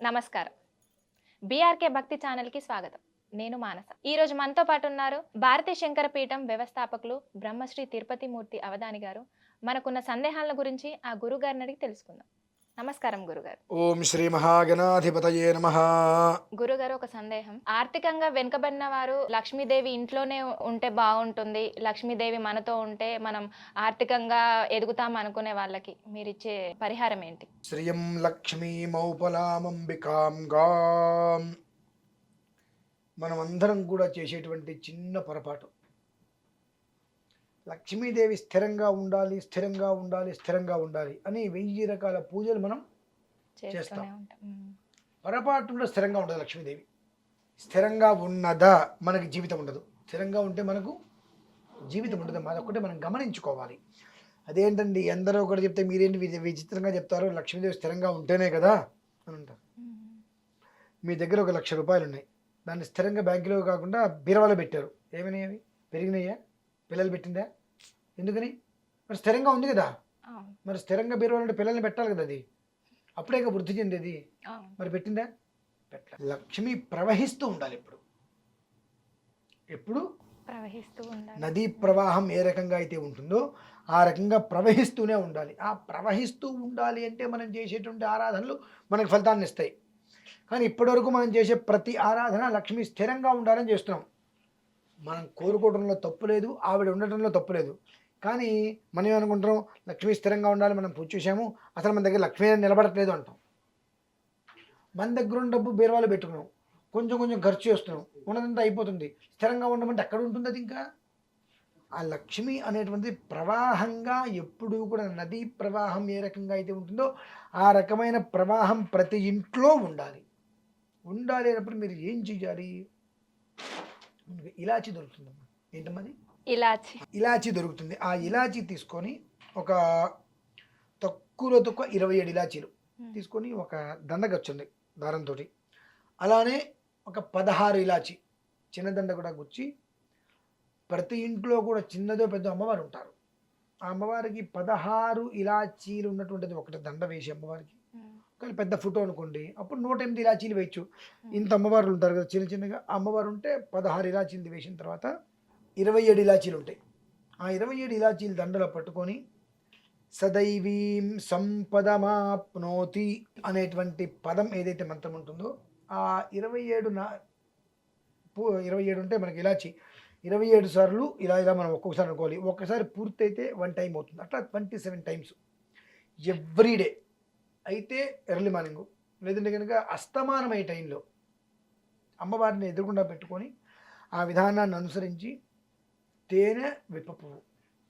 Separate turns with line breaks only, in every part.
నమస్కారం. బీఆర్కే భక్తి ఛానల్కి స్వాగతం. నేను మానస. ఈ రోజు మనతో పాటు ఉన్నారు భారతీ శంకర పీఠం వ్యవస్థాపకులు బ్రహ్మశ్రీ తిరుపతి మూర్తి అవధాని గారు. మనకున్న సందేహాల గురించి ఆ గురుగారిని అడిగి తెలుసుకుందాం. నమస్కారం గురుగారు.
ఓం శ్రీ మహాగణాధిపతయే నమ.
గురుగారు ఒక సందేహం. ఆర్థికంగా వెనుకబడిన వారు లక్ష్మీదేవి ఇంట్లోనే ఉంటే బాగుంటుంది. లక్ష్మీదేవి మనతో ఉంటే మనం ఆర్థికంగా ఎదుగుతాం అనుకునే వాళ్ళకి మీరు ఇచ్చే పరిహారం ఏంటి?
శ్రియం లక్ష్మీమౌపలామంబికాం గాం. మనం అందరం కూడా చేసేటువంటి చిన్న పొరపాటు. లక్ష్మీదేవి స్థిరంగా ఉండాలి స్థిరంగా ఉండాలి స్థిరంగా ఉండాలి అని వెయ్యి రకాల పూజలు మనం
ఉంటాం. ఉమ్.
పొరపాటులో స్థిరంగా ఉండదు లక్ష్మీదేవి. స్థిరంగా ఉన్నదా మనకి జీవితం ఉండదు. స్థిరంగా ఉంటే మనకు జీవితం ఉండదు. అదొక్కటే మనం గమనించుకోవాలి. అదేంటండి? ఎందరో ఒకటి చెప్తే మీరేంటి విచిత్రంగా చెప్తారు? లక్ష్మీదేవి స్థిరంగా ఉంటేనే కదా అని అంటారు. మీ దగ్గర ఒక లక్ష రూపాయలు ఉన్నాయి. దాన్ని స్థిరంగా బ్యాంకులో కాకుండా బీరవాలో పెట్టారు. ఏమైనాయి అవి? పెరిగినాయా? పిల్లలు పెట్టిందా? ఎందుకని? మరి స్థిరంగా ఉంది కదా. మరి స్థిరంగా బీరవాలో అంటే పిల్లల్ని పెట్టాలి కదా అది. అప్పుడే ఇక వృద్ధి చెందేది. మరి పెట్టిందా? పెట్టలే. లక్ష్మి ప్రవహిస్తూ ఉండాలి ఎప్పుడు. ఎప్పుడు?
ప్రవహిస్తూ ఉండాలి.
నదీ ప్రవాహం ఏ రకంగా అయితే ఉంటుందో ఆ రకంగా ప్రవహిస్తూనే ఉండాలి. ఆ ప్రవహిస్తూ ఉండాలి అంటే మనం చేసేటువంటి ఆరాధనలు మనకు ఫలితాన్ని ఇస్తాయి. కానీ ఇప్పటివరకు మనం చేసే ప్రతి ఆరాధన లక్ష్మి స్థిరంగా ఉండాలని చేస్తున్నాం. మనం కోరుకోవడంలో తప్పు లేదు ఆవిడ ఉండటంలో తప్పు లేదు. కానీ మనం ఏమనుకుంటున్నాం? లక్ష్మి స్థిరంగా ఉండాలి మనం పూజ చేసాము అసలు మన దగ్గర లక్ష్మి అనేది నిలబడట్లేదు అంటాం. మన దగ్గర ఉన్న డబ్బు బీరవాళ్ళు పెట్టుకున్నాం. కొంచెం కొంచెం ఖర్చు చేస్తున్నాం. ఉన్నదంతా అయిపోతుంది. స్థిరంగా ఉండమంటే ఎక్కడ ఉంటుంది అది ఇంకా? ఆ లక్ష్మి అనేటువంటిది ప్రవాహంగా ఎప్పుడూ కూడా నదీ ప్రవాహం ఏ రకంగా అయితే ఉంటుందో ఆ రకమైన ప్రవాహం ప్రతి ఇంట్లో ఉండాలి. ఉండాలి అన్నప్పుడు మీరు ఏం చేయాలి? ఇలాచి దొరుకుతుందమ్మా. ఏంటమ్మది
ఇలాచి.
ఇలాచీ దొరుకుతుంది. ఆ ఇలాచీ తీసుకొని ఒక తక్కువలో తక్కువ ఇరవై ఏడు ఇలాచీలు. తీసుకొని ఒక దండకు వచ్చింది దారంతో అలానే ఒక పదహారు ఇలాచి చిన్న దండ కూడా గుచ్చి ప్రతి ఇంట్లో కూడా చిన్నదో పెద్ద అమ్మవారు ఉంటారు. ఆ అమ్మవారికి పదహారు ఇలాచీలు ఉన్నటువంటిది ఒకటి దండ వేసి అమ్మవారికి. కానీ పెద్ద ఫోటో అనుకోండి అప్పుడు నూట ఎనిమిది ఇలాచీలు వేయచ్చు. ఇంత అమ్మవార్లు ఉంటారు కదా చిన్న చిన్నగా. అమ్మవారు ఉంటే పదహారు ఇలాచీలు వేసిన తర్వాత ఇరవై ఏడు ఇలాచీలు ఉంటాయి. ఆ ఇరవై ఏడు ఇలాచీలు దండలో పట్టుకొని సదైవీం సంపదమాప్నోతి అనేటువంటి పదం ఏదైతే మంత్రం ఉంటుందో ఆ ఇరవై ఏడు నా పూ- ఇరవై ఏడు ఉంటే మనకి ఇలాచి. ఇరవై ఏడు సార్లు ఇలా ఇలా మనం ఒక్కొక్కసారి అనుకోవాలి. ఒక్కసారి పూర్తయితే వన్ టైం అవుతుంది. అట్లా twenty seven times. Every day. అయితే ఎర్లీ మార్నింగ్. లేదంటే కనుక అస్తమానమయ్యే టైంలో అమ్మవారిని ఎదురుకుండా పెట్టుకొని ఆ విధానాన్ని అనుసరించి తేనె విప్ప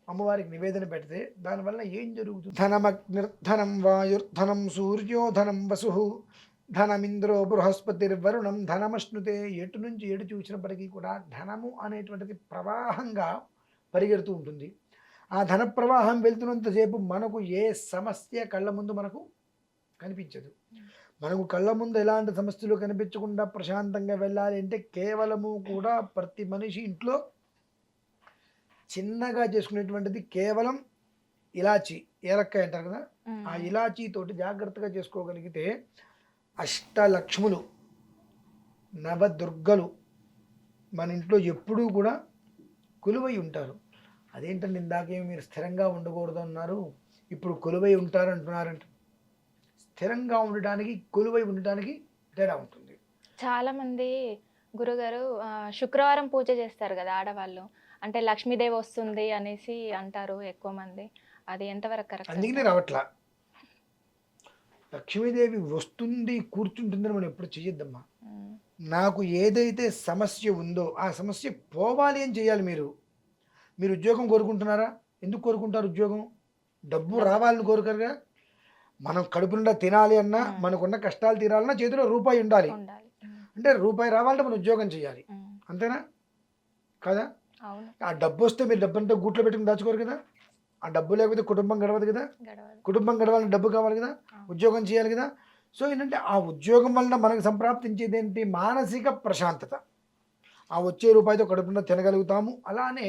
అమ్మవారికి నివేదన పెడితే దానివల్ల ఏం జరుగుతుంది? ధనమగ్నిర్ధనం వాయుర్ధనం సూర్యోధనం వసు. ధనమింద్రో బృహస్పతిర్వరుణం ధనమశ్నుతే. ఎటు నుంచి ఎటు చూసినప్పటికీ కూడా ధనము అనేటువంటిది ప్రవాహంగా పరిగెడుతూ ఉంటుంది. ఆ ధన ప్రవాహం వెళ్తున్నంతసేపు మనకు ఏ సమస్య కళ్ళ ముందు మనకు కనిపించదు. మనకు కళ్ళ ముందు ఎలాంటి సమస్యలు కనిపించకుండా ప్రశాంతంగా వెళ్ళాలి అంటే కేవలము కూడా ప్రతి మనిషి ఇంట్లో చిన్నగా చేసుకునేటువంటిది కేవలం ఇలాచి ఏలక్కాయ అంటారు కదా. ఆ ఇలాచీ తోటి జాగ్రత్తగా చేసుకోగలిగితే అష్టలక్ష్ములు నవదుర్గలు మన ఇంట్లో ఎప్పుడూ కూడా కొలువై ఉంటారు. అదేంటండి ఇందాకేమి మీరు స్థిరంగా ఉండకూడదు అన్నారు ఇప్పుడు కొలువై ఉంటారు అంటున్నారంట స్థిరంగా ఉండటానికి కొలువై ఉండటానికి తేడా ఉంటుంది.
చాలా మంది గురుగారు శుక్రవారం పూజ చేస్తారు కదా ఆడవాళ్ళు. అంటే లక్ష్మీదేవి వస్తుంది అనేసి అంటారు ఎక్కువ మంది. అది ఎంతవరకు కరెక్ట్
అందుకనే రావట్లా. లక్ష్మీదేవి వస్తుంది కూర్చుంటుందని మనం ఎప్పుడు చెయ్యొద్దమ్మా. నాకు ఏదైతే సమస్య ఉందో ఆ సమస్య పోవాలి అని చేయాలి మీరు. మీరు ఉద్యోగం కోరుకుంటున్నారా? ఎందుకు కోరుకుంటారు ఉద్యోగం? డబ్బు రావాలని కోరుకరుగా? మనం కడుపు నిండా తినాలి అన్నా. మనకున్న కష్టాలు తీరాలన్నా చేతిలో రూపాయి ఉండాలి. అంటే రూపాయి రావాలంటే మనం ఉద్యోగం చేయాలి. అంతేనా? కదా? ఆ డబ్బు వస్తే మీరు డబ్బంతా గూట్లో పెట్టుకుని దాచుకోరు కదా? ఆ డబ్బు లేకపోతే కుటుంబం గడవదు కదా? కుటుంబం గడవాలంటే డబ్బు కావాలి కదా? ఉద్యోగం చేయాలి కదా? సో ఏంటంటే ఆ ఉద్యోగం వలన మనకు సంప్రాప్తించేది ఏంటి? మానసిక ప్రశాంతత. ఆ వచ్చే రూపాయితో కడుపున తినగలుగుతాము. అలానే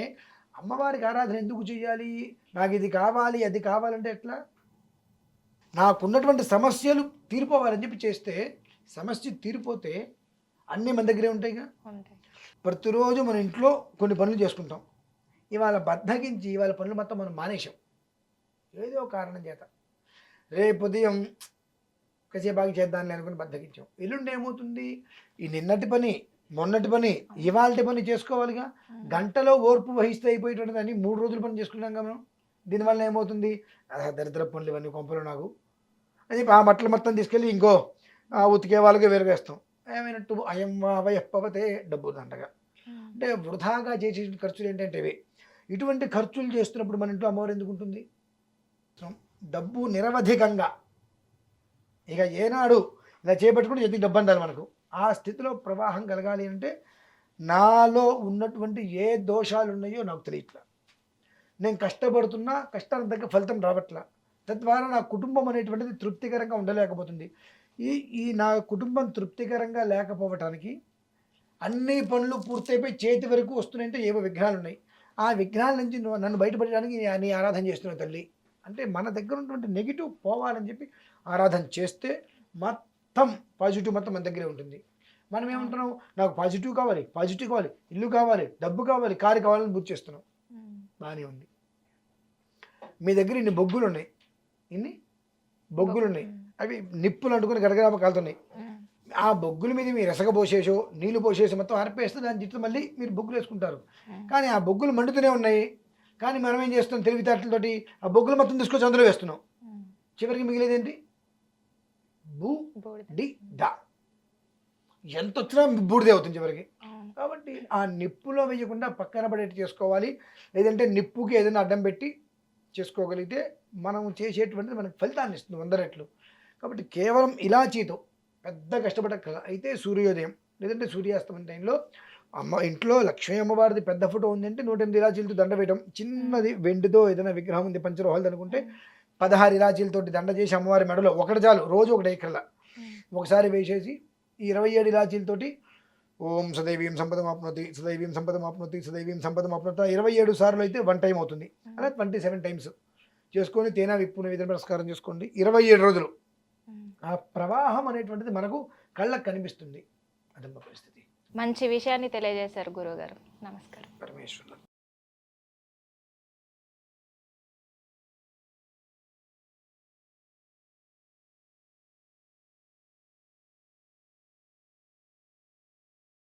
అమ్మవారికి ఆరాధన ఎందుకు చేయాలి? నాకు ఇది కావాలి అది కావాలంటే ఎట్లా? నాకున్నటువంటి సమస్యలు తీరిపోవాలని చెప్పి చేస్తే సమస్య తీరిపోతే అన్నీ మన దగ్గరే ఉంటాయిగా?
ఉంటాయి.
ప్రతిరోజు మన ఇంట్లో కొన్ని పనులు చేసుకుంటాం. ఇవాళ బద్దగించి ఇవాళ పనులు మొత్తం మనం మానేశాం. ఏదో కారణం చేత. రేపు ఉదయం కసేపాకి చేద్దాంలే అనుకుని బద్దగించాం ఎల్లుండి ఏమవుతుంది? ఈ నిన్నటి పని మొన్నటి పని ఇవాళటి పని చేసుకోవాలిగా. గంటలో ఓర్పు వహిస్తే అయిపోయేటువంటి అని మూడు రోజులు పని చేసుకున్నాం కదా మనం. దీనివల్ల ఏమవుతుంది? దరిద్ర పనులు ఇవన్నీ కొంపలు నాకు. అని చెప్పి ఆ బట్టలు మొత్తం తీసుకెళ్ళి ఇంకో ఆ, ఉతికే వాళ్ళకి వేరుగేస్తాం. ఏమైనట్టు అయం వయప్పవతే డబ్బు దండగా. అంటే వృధాగా చేసే ఖర్చులు ఏంటంటే ఇవి. ఇటువంటి ఖర్చులు చేస్తున్నప్పుడు మన ఇంట్లో అమ్మవారు ఎందుకు ఉంటుంది? డబ్బు నిరవధికంగా. ఇక ఏనాడు ఇలా చేపట్టుకుంటే ఎందుకు డబ్బు అందాలి మనకు. ఆ స్థితిలో ప్రవాహం కలగాలి అంటే నాలో ఉన్నటువంటి ఏ దోషాలు ఉన్నాయో నాకు తెలియట్లా. నేను కష్టపడుతున్నా కష్టానికి తగ్గ ఫలితం రావట్లా. తద్వారా నా కుటుంబం అనేటువంటిది తృప్తికరంగా ఉండలేకపోతుంది. ఈ ఈ నా కుటుంబం తృప్తికరంగా లేకపోవటానికి అన్ని పనులు పూర్తయిపోయి చేతి వరకు వస్తున్నాయంటే ఏవో విఘ్నాలు ఉన్నాయి ఆ విఘ్నాల నుంచి నన్ను బయటపడడానికి నీ ఆరాధన చేస్తున్నావు తల్లి. అంటే మన దగ్గర ఉన్నటువంటి నెగిటివ్ పోవాలని చెప్పి ఆరాధన చేస్తే మొత్తం పాజిటివ్ మొత్తం మన దగ్గరే ఉంటుంది. మనం ఏమంటున్నాం? నాకు పాజిటివ్ కావాలి పాజిటివ్ కావాలి ఇల్లు కావాలి డబ్బు కావాలి కారు కావాలని బుక్ చేస్తున్నాం. బాగానే ఉంది. మీ దగ్గర ఇన్ని బొగ్గులు ఉన్నాయి ఇన్ని బొగ్గులు ఉన్నాయి అవి నిప్పులు అంటుకుని గడగడాప కాలుతున్నాయి. ఆ బొగ్గుల మీద మీరు ఎసగ పోసేసో నీళ్ళు పోసేసి మొత్తం ఆర్పేస్తే దాని చుట్టూ మళ్ళీ మీరు బొగ్గులు వేసుకుంటారు. కానీ ఆ బొగ్గులు మండుతూనే ఉన్నాయి. కానీ మనం ఏం చేస్తాం తెలివితేటలతోటి ఆ బొగ్గులు మొత్తం తీసుకొచ్చి అందులో వేస్తున్నాం. చివరికి మిగిలేదేంటి? బూ డి దా. ఎంత వచ్చినా బూడిదే అవుతుంది చివరికి. కాబట్టి ఆ నిప్పులో వేయకుండా పక్కన పడేట్టు చేసుకోవాలి. లేదంటే నిప్పుకి ఏదైనా అడ్డం పెట్టి చేసుకోగలిగితే మనం చేసేటువంటిది మనకు ఫలితాన్ని ఇస్తుంది వంద రెట్లు. కాబట్టి కేవలం ఇలాచీతో పెద్ద కష్టపడక అయితే సూర్యోదయం లేదంటే సూర్యాస్తమయం టైంలో అమ్మ ఇంట్లో లక్ష్మీ అమ్మవారిది పెద్ద ఫోటో ఉందంటే నూట ఎనిమిది ఇలాచీలతో దండ వేయడం చిన్నది వెండితో ఏదైనా విగ్రహం ఉంది పంచరోహాలు అనుకుంటే పదహారు ఇలాచీలతోటి దండ చేసి అమ్మవారి మెడలో ఒకటి చాలు రోజు ఒకటి ఎక్కర్లా. ఒకసారి వేసేసి ఈ ఇరవై ఏడు ఇలాచీలతోటి ఓం సదైవీం సంపదమాప్నోతి సదైవీం సంపదమాప్నోతి సదైవీం సంపదమాప్నోతి ఇరవై ఏడు సార్లు అయితే వన్ టైం అవుతుంది. అలా ట్వంటీ సెవెన్ టైమ్స్. చేసుకొని తేనా విప్పున విధంగా నమస్కారం చేసుకోండి. ఇరవై ఏడు రోజులు. ఆ ప్రవాహం అనేటువంటిది మనకు కళ్ళకు కనిపిస్తుంది. అదమ్మ పరిస్థితి.
మంచి విషయాన్ని తెలియజేశారు గురువుగారు. నమస్కారం.
పరమేశ్వరుడు.